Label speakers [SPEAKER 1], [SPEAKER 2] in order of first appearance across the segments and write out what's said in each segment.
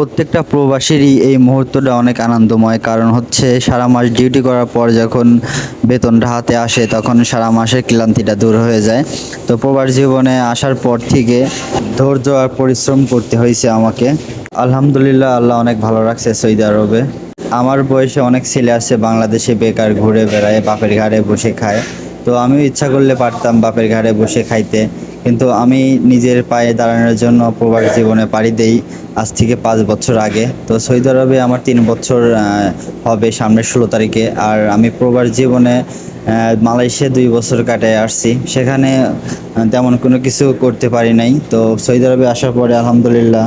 [SPEAKER 1] প্রত্যেকটা প্রবাসীরই এই মুহূর্তটা অনেক আনন্দময়। কারণ হচ্ছে সারা মাস ডিউটি করার পর যখন বেতনটা হাতে আসে, তখন সারা মাসের ক্লান্তিটা দূর হয়ে যায়। তো প্রবাস জীবনে আসার পর থেকে ধৈর্য আর পরিশ্রম করতে হয়েছে আমাকে। আলহামদুলিল্লাহ, আল্লাহ অনেক ভালো রাখছে সৌদি আরবে। আমার বয়সে অনেক ছেলে আছে, বাংলাদেশে বেকার ঘুরে বেড়ায়, বাপের ঘাড়ে বসে খায়। তো আমিও ইচ্ছা করলে পারতাম বাপের ঘাড়ে বসে খাইতে। কিন্তু আমি নিজের পায়ে দাঁড়ানোর জন্য প্রবাস জীবনে পাড়ি দেই আজ থেকে পাঁচ বছর আগে। তো সৌদি আরবে আমার তিন বছর হবে সামনের ষোলো তারিখে। আর আমি প্রবাস জীবনে মালয়েশিয়া দুই বছর কাটায় আসছি। সেখানে তেমন কোনো কিছু করতে পারি নাই। তো সৌদি আরবে আসার পরে আলহামদুলিল্লাহ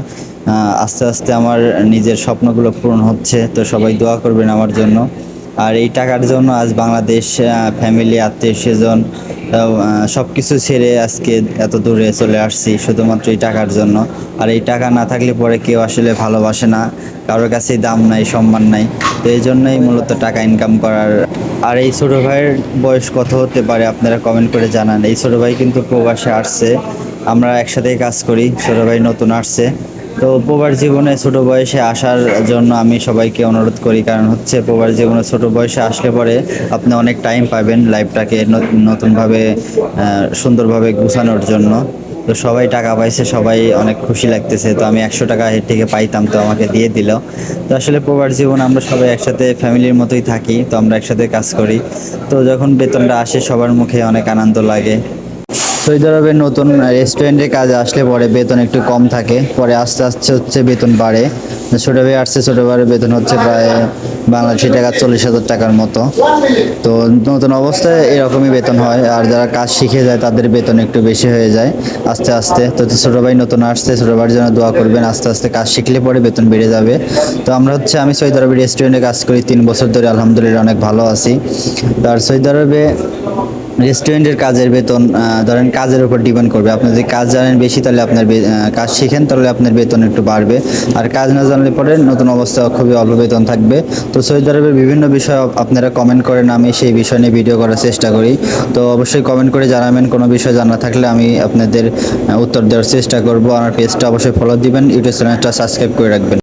[SPEAKER 1] আস্তে আস্তে আমার নিজের স্বপ্নগুলো পূরণ হচ্ছে। তো সবাই দোয়া করবেন আমার জন্য। আর এই টাকার জন্য আজ বাংলাদেশ ফ্যামিলি আত্মীয় স্বজন সব কিছু ছেড়ে আজকে এত দূরে চলে আসছি শুধুমাত্র এই টাকার জন্য। আর এই টাকা না থাকলে পরে কেউ আসলে ভালোবাসে না, কারোর কাছেই দাম নাই, সম্মান নাই। তো এই জন্যই মূলত টাকা ইনকাম করার। আর এই ছোটো ভাইয়ের বয়স কত হতে পারে আপনারা কমেন্ট করে জানান। এই ছোটো ভাই কিন্তু প্রবাসে আসছে, আমরা একসাথেই কাজ করি, ছোটো ভাই নতুন আসছে। তো প্রবাস জীবনে ছোট বয়সে আসার জন্য আমি সবাইকে অনুরোধ করি, কারণ হচ্ছে প্রবাস জীবনে ছোট বয়সে আসলে পরে আপনি অনেক টাইম পাবেন লাইফটাকে নতুনভাবে সুন্দরভাবে গুছানোর জন্য। তো সবাই টাকা পাইছে, সবাই অনেক খুশি লাগতেছে। তো আমি একশো টাকা হের থেকে পাইতাম, তো আমাকে দিয়ে দিল। তো আসলে প্রবাস জীবন আমরা সবাই একসাথে ফ্যামিলির মতোই থাকি, তো আমরা একসাথে কাজ করি। তো যখন বেতনটা আসে, সবার মুখে অনেক আনন্দ লাগে। সৌদি আরবের নতুন রেস্টুরেন্টে কাজে আসলে পরে বেতন একটু কম থাকে। পরে আস্তে আস্তে হচ্ছে বেতন বাড়ে। ছোটো ভাই আসছে, ছোটো ভাইয়ের বেতন হচ্ছে প্রায় বাংলাদেশি টাকা চল্লিশ হাজার টাকার মতো। তো নতুন অবস্থায় এরকমই বেতন হয়। আর যারা কাজ শিখে যায়, তাদের বেতন একটু বেশি হয়ে যায় আস্তে আস্তে। তো ছোটো ভাই নতুন আসছে, ছোটো ভাইয়ের জন্য দোয়া করবেন। আস্তে আস্তে কাজ শিখলে পরে বেতন বেড়ে যাবে। তো আমরা হচ্ছে, আমি সৌদি আরবের রেস্টুরেন্টে কাজ করি তিন বছর ধরে। আলহামদুলিল্লাহ অনেক ভালো আছি। আর সৌদি আরবে রেস্টুরেন্টের কাজের বেতন ধরেন কাজের উপর ডিপেন্ড করবে। আপনি যদি কাজ জানেন বেশি, তাহলে আপনার কাজ শিখেন, তাহলে আপনার বেতন একটু বাড়বে। আর কাজ না জানলে পরে নতুন অবস্থা খুবই অল্প বেতন থাকবে। তো সৌদি আরবের বিভিন্ন বিষয় আপনারা কমেন্ট করেন, আমি সেই বিষয় নিয়ে ভিডিও করার চেষ্টা করি। তো অবশ্যই কমেন্ট করে জানাবেন, কোনো বিষয় জানা থাকলে আমি আপনাদের উত্তর দেওয়ার চেষ্টা করব। আমার পেজটা অবশ্যই ফলো দিবেন, ইউটিউব চ্যানেলটা সাবস্ক্রাইব করে রাখবেন।